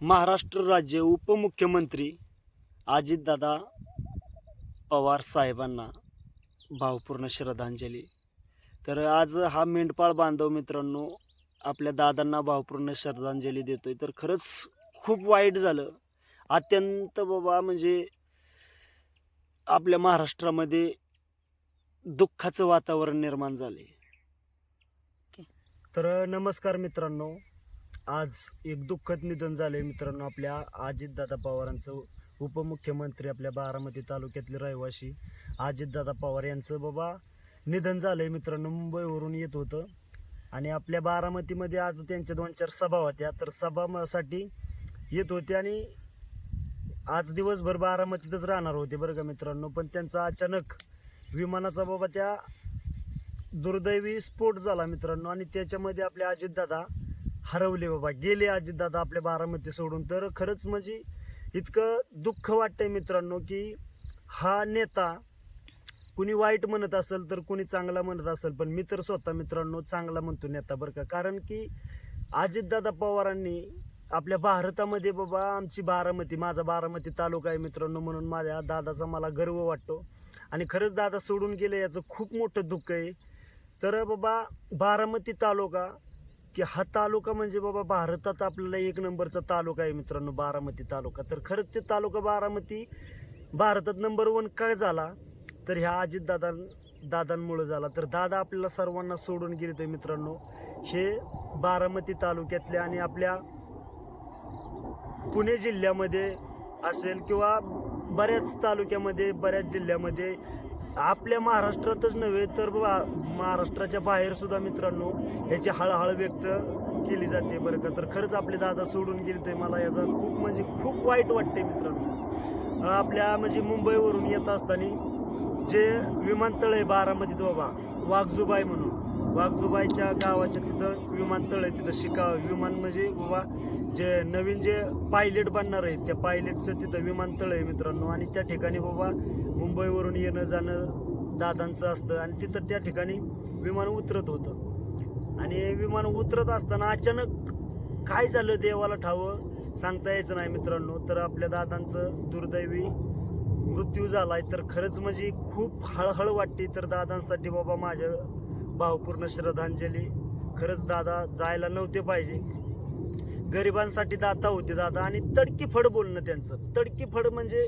महाराष्ट्र राज्य उपमुख्यमंत्री अजितदादा पवार साहेबांना भावपूर्ण श्रद्धांजली. तर आज हा मेंढपाळ बांधव मित्रांनो आपल्या दादांना भावपूर्ण श्रद्धांजली देतोय. तर खरंच खूप वाईट झालं. अत्यंत बाबा म्हणजे आपल्या महाराष्ट्रामध्ये दुःखाचं वातावरण निर्माण झाले तर नमस्कार मित्रांनो आज एक दुःखद निधन झाले मित्रांनो आपल्या अजितदादा पवारांचं उपमुख्यमंत्री आपल्या बारामती तालुक्यातले रहिवासी अजितदादा पवार यांचं बाबा निधन झालंय मित्रांनो मुंबईवरून येत होतं. आणि आपल्या बारामतीमध्ये आज त्यांच्या दोन चार सभा होत्या तर सभासाठी येत होते आणि आज दिवसभर बारामतीतच राहणार होते बरं का मित्रांनो. पण त्यांचा अचानक विमानाचा बाबा त्या दुर्दैवी स्फोट झाला मित्रांनो. आणि त्याच्यामध्ये आपले अजितदादा हरवले बाबा. गेले अजितदादा आपल्या बारामती सोडून. तर खरंच म्हणजे इतकं दुःख वाटतंय मित्रांनो की हा नेता कुणी वाईट म्हणत असेल तर कुणी चांगला म्हणत असेल. पण मी तर स्वतः मित्रांनो चांगला म्हणतो नेता बरं का. कारण की अजितदादा पवारांनी आपल्या भारतामध्ये बाबा आमची बारामती माझा बारामती तालुका आहे मित्रांनो म्हणून माझ्या दादाचा मला गर्व वाटतो. आणि खरंच दादा सोडून गेले याचं खूप मोठं दुःख आहे. तर बाबा बारामती तालुका की हा तालुका म्हणजे बाबा भारतात आपल्याला एक नंबरचा तालुका आहे मित्रांनो बारामती तालुका. तर खरंच ते तालुका बारामती भारतात नंबर वन काय झाला? तर ह्या अजितदादा दादांमुळं झाला. तर दादा आपल्याला सर्वांना सोडून गेले ते मित्रांनो. हे बारामती तालुक्यातले आणि आपल्या पुणे जिल्ह्यामध्ये असेल किंवा बऱ्याच तालुक्यामध्ये बऱ्याच जिल्ह्यामध्ये आपल्या महाराष्ट्रातच नव्हे तर महाराष्ट्राच्या बाहेर सुद्धा मित्रांनो ह्याची हळहळ व्यक्त केली जाते बरं का. तर खरंच आपले दादा सोडून गेले ते मला याचा खूप म्हणजे खूप वाईट वाटते मित्रांनो. आपल्या म्हणजे मुंबईवरून येत असताना जे विमानतळ आहे बारामतीत बाबा वाघजुबाई म्हणून वाघजुबाईच्या गावाच्या तिथं विमानतळ आहे तिथं शिका विमान म्हणजे बाबा जे नवीन जे पायलट बनणार आहेत त्या पायलटचं तिथं विमानतळ आहे मित्रांनो. आणि त्या ठिकाणी बाबा मुंबईवरून येणं जाणं दादांचं असतं आणि तिथं त्या ठिकाणी विमान उतरत होतं. आणि विमान उतरत असताना अचानक काय झालं देवाला ठावं? सांगता यायचं नाही मित्रांनो. तर आपल्या दादांचं दुर्दैवी मृत्यू झाला आहे तर खरंच म्हणजे खूप हळहळ वाटते. तर दादांसाठी बाबा माझ्या भावपूर्ण श्रद्धांजली. खरंच दादा जायला नव्हते पाहिजे. गरिबांसाठी दाता होते दादा आणि तडकी फड बोलणं त्यांचं. तडकी फड म्हणजे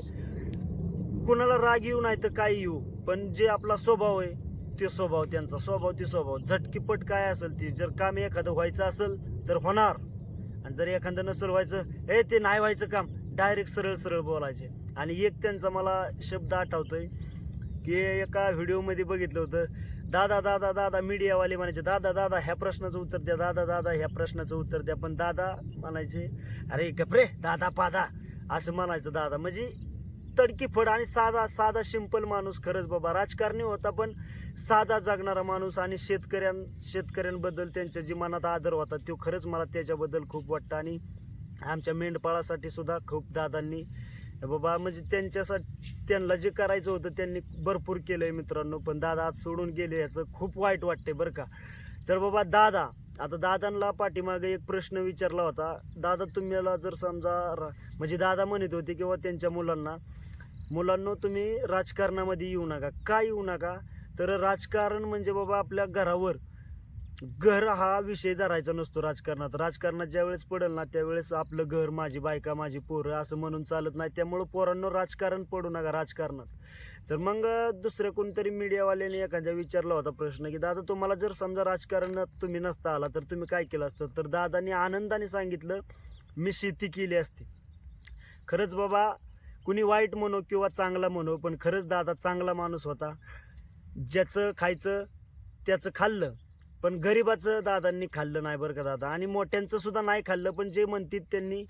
कुणाला राग येऊ नाही तर काय येऊ. पण जे आपला स्वभाव आहे ते स्वभाव त्यांचा. स्वभाव ते स्वभाव. झटकीपट काय असेल ती? जर काम एखादं व्हायचं असेल तर होणार. आणि जर एखादं नसेल व्हायचं ए ते नाही व्हायचं काम डायरेक्ट सरळ सरळ बोलायचे. आणि एक त्यांचा मला शब्द आठवतोय की एका व्हिडिओमध्ये बघितलं होतं दादा दादा दादा मीडियावाले म्हणायचे दादा दादा ह्या प्रश्नाचं उत्तर द्या दादा दादा ह्या प्रश्नाचं उत्तर द्या. पण दादा म्हणायचे अरे गपरे दादा पादा असं म्हणायचं दादा. म्हणजे तडकी फड आणि साधा साधा सिंपल माणूस खरंच बाबा. राजकारणी होता पण साधा जगणारा माणूस आणि शेतकऱ्यां शेतकऱ्यांबद्दल त्यांच्या जी मनात आदर होता तो खरंच मला त्याच्याबद्दल खूप वाटतं. आणि आमच्या मेंढपाळासाठी सुद्धा खूप दादांनी बाबा म्हणजे त्यांच्यासाठी त्यांना जे करायचं होतं त्यांनी भरपूर केलंय मित्रांनो. पण दादा आज सोडून गेले याचं खूप वाईट वाटते बरं का. तर बाबा दादा आता दादांना पाठीमागे एक प्रश्न विचारला होता. दादा तुम्हाला जर समजा रा- म्हणजे दादा म्हणत होते किंवा त्यांच्या मुलांना मुलांना तुम्ही राजकारणामध्ये येऊ नका. का येऊ नका? तर राजकारण म्हणजे बाबा आपल्या घरावर. घर हा विषय धरायचा नसतो राजकारणात. राजकारणात ज्यावेळेस पडेल ना त्यावेळेस आपलं घर माझी बायका माझी पोरं असं म्हणून चालत नाही. त्यामुळं पोरांना राजकारण पडू नका राजकारणात. तर मग दुसऱ्या कोणतरी मीडियावाल्याने एखाद्या विचारला होता प्रश्न की दादा तुम्हाला जर समजा राजकारणात तुम्ही नसता आला तर तुम्ही काय केलं असतं? तर दादानी आनंदाने सांगितलं मी शेती केली असती. खरंच बाबा कुणी वाईट म्हणो किंवा चांगला म्हणो पण खरंच दादा चांगला माणूस होता. ज्याचं खायचं त्याचं खाल्लं. पण गरिबाचं दादांनी खाल्लं नाही बरं का दादा. आणि मोठ्यांचं सुद्धा नाही खाल्लं पण जे म्हणतात त्यांनी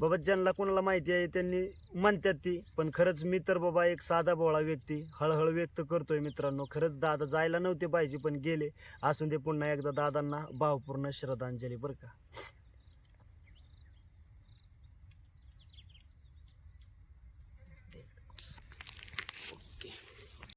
बाबा ज्यांना कोणाला माहिती आहे त्यांनी म्हणतात ती. पण खरंच मी तर बाबा एक साधा बोळा व्यक्ती हळहळ व्यक्त करतोय मित्रांनो. खरंच दादा जायला नव्हते पाहिजे पण गेले. असून ते पुन्हा एकदा दादांना भावपूर्ण श्रद्धांजली बरं का.